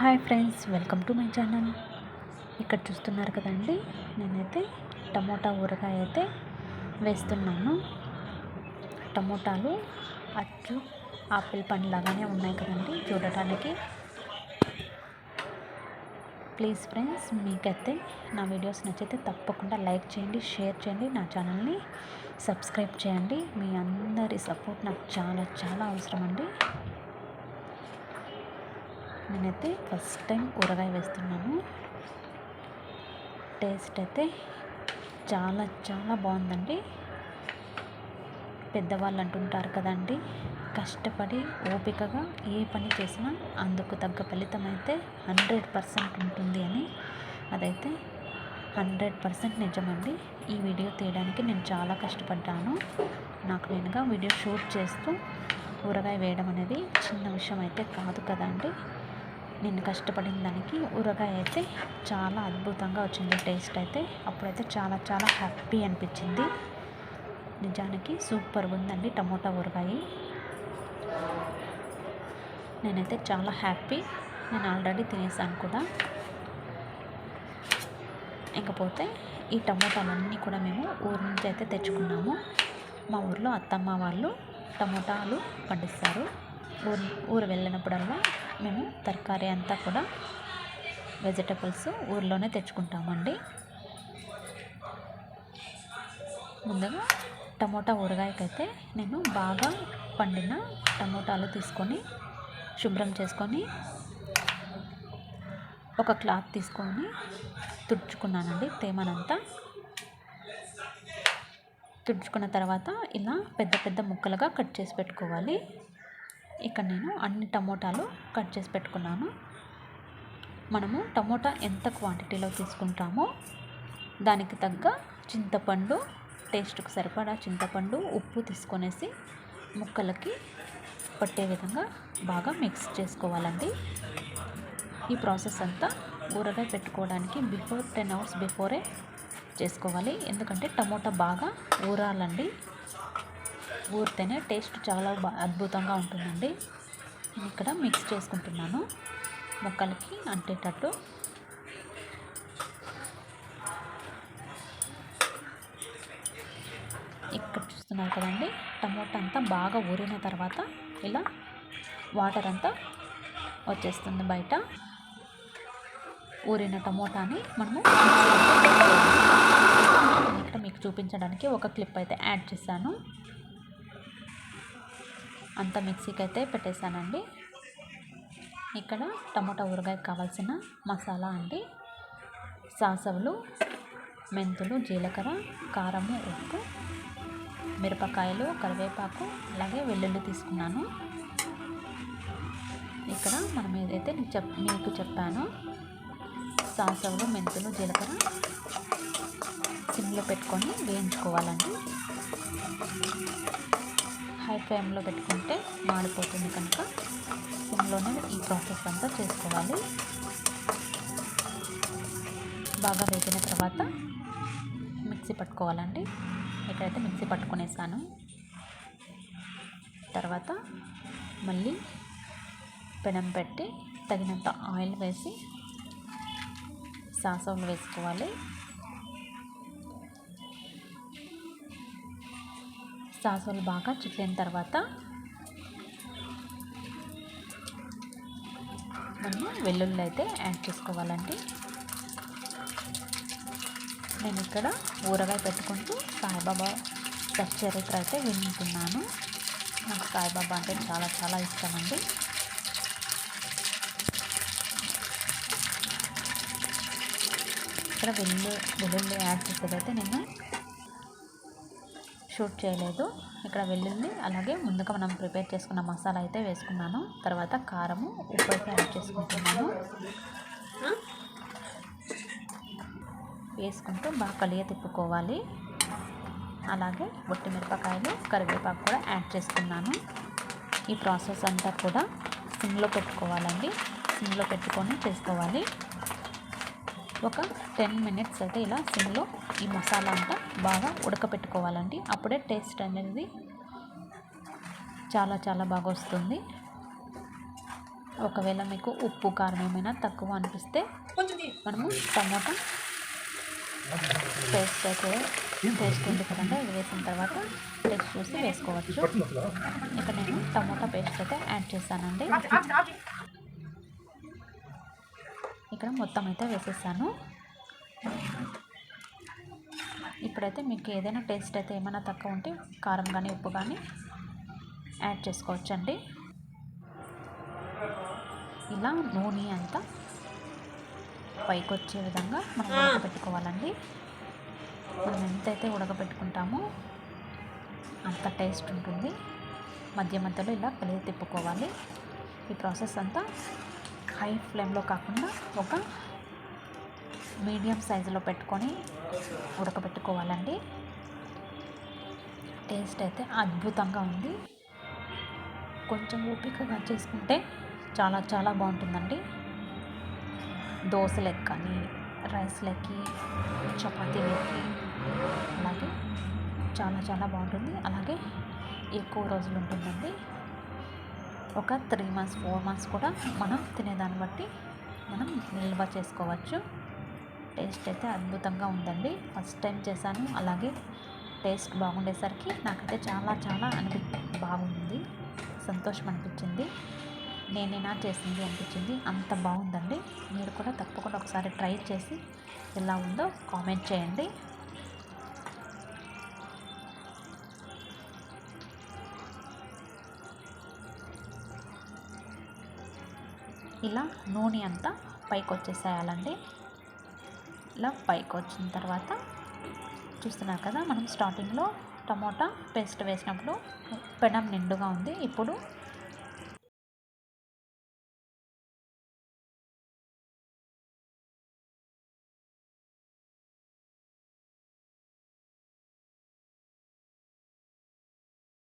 Hi friends welcome to my channel. ఇక్కడ చూస్తున్నారు కదండి నేనైతే టమోటా ఊరగాయ అయితే వేస్తున్నాను. టమోటాలు అచ్చు ఆపిల్ పండ్లాగానే ఉన్నాయి కదండి చూడటానికి. ప్లీజ్ ఫ్రెండ్స్ మీకైతే నా వీడియోస్ నచ్చితే తప్పకుండా లైక్ చేయండి షేర్ చేయండి నా ఛానల్ని సబ్స్క్రైబ్ చేయండి. మీ అందరి సపోర్ట్ నాకు చాలా చాలా అవసరం అండి నేనైతే ఫస్ట్ టైం ఊరగాయ వేస్తున్నాను. టేస్ట్ అయితే చాలా చాలా బాగుందండి. పెద్దవాళ్ళు అంటుంటారు కదండి కష్టపడి ఓపికగా ఏ పని చేసినా అందుకు తగ్గ ఫలితం అయితే హండ్రెడ్ పర్సెంట్ ఉంటుంది అని. అదైతే హండ్రెడ్ పర్సెంట్ నిజమండి. ఈ వీడియో తీయడానికి నేను చాలా కష్టపడ్డాను. నాకు నేనుగా వీడియో షూట్ చేస్తూ ఊరగాయ వేయడం అనేది చిన్న విషయం అయితే కాదు కదండి. నేను కష్టపడిన దానికి ఊరగాయ అయితే చాలా అద్భుతంగా వచ్చింది టేస్ట్ అయితే. అప్పుడైతే చాలా చాలా హ్యాపీ అనిపించింది. నిజానికి సూపర్గా ఉందండి టమోటా ఊరగాయ. నేనైతే చాలా హ్యాపీ. నేను ఆల్రెడీ తినేసాను కూడా. ఇకపోతే ఈ టమోటాలన్నీ కూడా మేము ఊరు నుంచి అయితే తెచ్చుకున్నాము. మా ఊర్లో అత్తమ్మ వాళ్ళు టమోటాలు పండిస్తారు. ఊరు ఊరు వెళ్ళినప్పుడల్లా మేము తరకారీ అంతా కూడా వెజిటబుల్స్ ఊర్లోనే తెచ్చుకుంటామండి. ముందుగా టమోటా ఊరగాయకైతే నేను బాగా పండిన టమోటాలు తీసుకొని శుభ్రం చేసుకొని ఒక క్లాత్ తీసుకొని తుడుచుకున్నానండి తేమనంతా. తుడుచుకున్న తర్వాత ఇలా పెద్ద పెద్ద ముక్కలుగా కట్ చేసి పెట్టుకోవాలి. ఇక్కడ నేను అన్ని టమోటాలు కట్ చేసి పెట్టుకున్నాను. మనము టమోటా ఎంత క్వాంటిటీలో తీసుకుంటామో దానికి తగ్గ చింతపండు టేస్ట్కి సరిపడా చింతపండు ఉప్పు తీసుకొనేసి ముక్కలకి పట్టే విధంగా బాగా మిక్స్ చేసుకోవాలండి. ఈ ప్రాసెస్ అంతా ఊరగాయ పెట్టుకోవడానికి బిఫోర్ టెన్ అవర్స్ బిఫోరే చేసుకోవాలి. ఎందుకంటే టమోటా బాగా ఊరాలండి. ఊరితేనే టేస్ట్ చాలా బా అద్భుతంగా ఉంటుందండి. నేను ఇక్కడ మిక్స్ చేసుకుంటున్నాను. ముక్కలకి అంటేటట్టు. ఇక్కడ చూస్తున్నారు కదండి టమోటా అంతా బాగా ఊరిన తర్వాత ఇలా వాటర్ అంతా వచ్చేస్తుంది బయట. ఊరిన టమోటాని మనము ఇక్కడ మీకు చూపించడానికి ఒక క్లిప్ అయితే యాడ్ చేశాను. అంత మిక్సీకి అయితే పెట్టేశానండి. ఇక్కడ టమోటా ఊరగాయ కావాల్సిన మసాలా అండి. సాసవులు మెంతులు జీలకర్ర కారము ఉప్పు మిరపకాయలు కరివేపాకు అలాగే వెల్లుల్లి తీసుకున్నాను. ఇక్కడ మనం ఏదైతే నేను చెప్ మీకు చెప్పానో సాసవులు మెంతులు జీలకర్ర సిమ్లో పెట్టుకొని వేయించుకోవాలండి. హై ఫ్లేమ్లో పెట్టుకుంటే మాడిపోతుంది కనుక సిమ్లోనే ఈ ప్రాసెస్ అంతా చేసుకోవాలి. బాగా వేగిన తర్వాత మిక్సీ పట్టుకోవాలండి. ఇక్కడైతే మిక్సీ పట్టుకునేసాను తర్వాత మళ్ళీ పెనం పెట్టి తగినంత ఆయిల్ వేసి సాసవులు వేసుకోవాలి. సాసులు బాగా చిట్లిన తర్వాత మనము వెల్లుల్లి అయితే యాడ్ చేసుకోవాలండి. నేను ఇక్కడ ఊరగాయ పెట్టుకుంటూ సాయిబాబా చరిత్ర అయితే వింటున్నాను. నాకు సాయిబాబా అంటే చాలా చాలా ఇష్టమండి. ఇక్కడ వెల్లు వెల్లుల్లి యాడ్ చేసేదైతే నేను షూట్ చేయలేదు. ఇక్కడ వెల్లుల్లి అలాగే ముందుగా మనం ప్రిపేర్ చేసుకున్న మసాలా అయితే వేసుకున్నాను. తర్వాత కారము ఉప్పు అయితే యాడ్ చేసుకుంటున్నాను. వేసుకుంటూ బాగా కలిగే తిప్పుకోవాలి. అలాగే బొట్టి మిరపకాయలు కరివేపాకు కూడా యాడ్ చేసుకున్నాను. ఈ ప్రాసెస్ అంతా కూడా సిమ్లో పెట్టుకోవాలండి. సిమ్లో పెట్టుకొని చేసుకోవాలి. ఒక టెన్ మినిట్స్ అయితే ఇలా సిమ్లో ఈ మసాలా అంతా బాగా ఉడకపెట్టుకోవాలండి. అప్పుడే టేస్ట్ అనేది చాలా చాలా బాగా వస్తుంది. ఒకవేళ మీకు ఉప్పు కారం ఏమైనా తక్కువ అనిపిస్తే మనము టమోటా పేస్ట్ అయితే పేస్ట్ ఉంది కదండి ఇది వేసిన తర్వాత టేస్ట్ చూసి వేసుకోవచ్చు. ఇక్కడ నేను టమోటా పేస్ట్ అయితే యాడ్ చేశానండి. ఇక్కడ మొత్తం అయితే వేసేసాను. ఇప్పుడైతే మీకు ఏదైనా టేస్ట్ అయితే ఏమైనా తక్కువ ఉంటే కారం కానీ ఉప్పు కానీ యాడ్ చేసుకోవచ్చండి. ఇలా నూనె అంతా పైకి వచ్చే విధంగా మనం ఉడకబెట్టుకోవాలండి. మనం ఎంతైతే ఉడకబెట్టుకుంటామో అంత టేస్ట్ ఉంటుంది. మధ్య మధ్యలో ఇలా కలిగి తిప్పుకోవాలి. ఈ ప్రాసెస్ అంతా హై ఫ్లేమ్లో కాకుండా ఒక మీడియం సైజులో పెట్టుకొని ఉడకబెట్టుకోవాలండి. టేస్ట్ అయితే అద్భుతంగా ఉంది. కొంచెం ఓపికగా చేసుకుంటే చాలా చాలా బాగుంటుందండి. దోశలకు కానీ రైస్లకి చపాతీలకి అలాగే చాలా చాలా బాగుంటుంది. అలాగే ఎక్కువ రోజులు ఉంటుందండి. ఒక త్రీ మంత్స్ ఫోర్ మంత్స్ కూడా మనం తినేదాన్ని బట్టి మనం నిల్వ చేసుకోవచ్చు. టేస్ట్ అయితే అద్భుతంగా ఉందండి. ఫస్ట్ టైం చేశాను. అలాగే టేస్ట్ బాగుండేసరికి నాకైతే చాలా చాలా అనిపి బాగుంది. సంతోషం అనిపించింది. నేనేనా చేసింది అనిపించింది. అంత బాగుందండి. మీరు కూడా తప్పకుండా ఒకసారి ట్రై చేసి ఎలా ఉందో కామెంట్ చేయండి. ఇలా నూనె అంతా పైకి వచ్చేసేయాలండి ఇలా పైకి వచ్చిన తర్వాత చూస్తున్నారు కదా మనం స్టార్టింగ్లో టమోటా పేస్ట్ వేసినప్పుడు పెనం నిండుగా ఉంది. ఇప్పుడు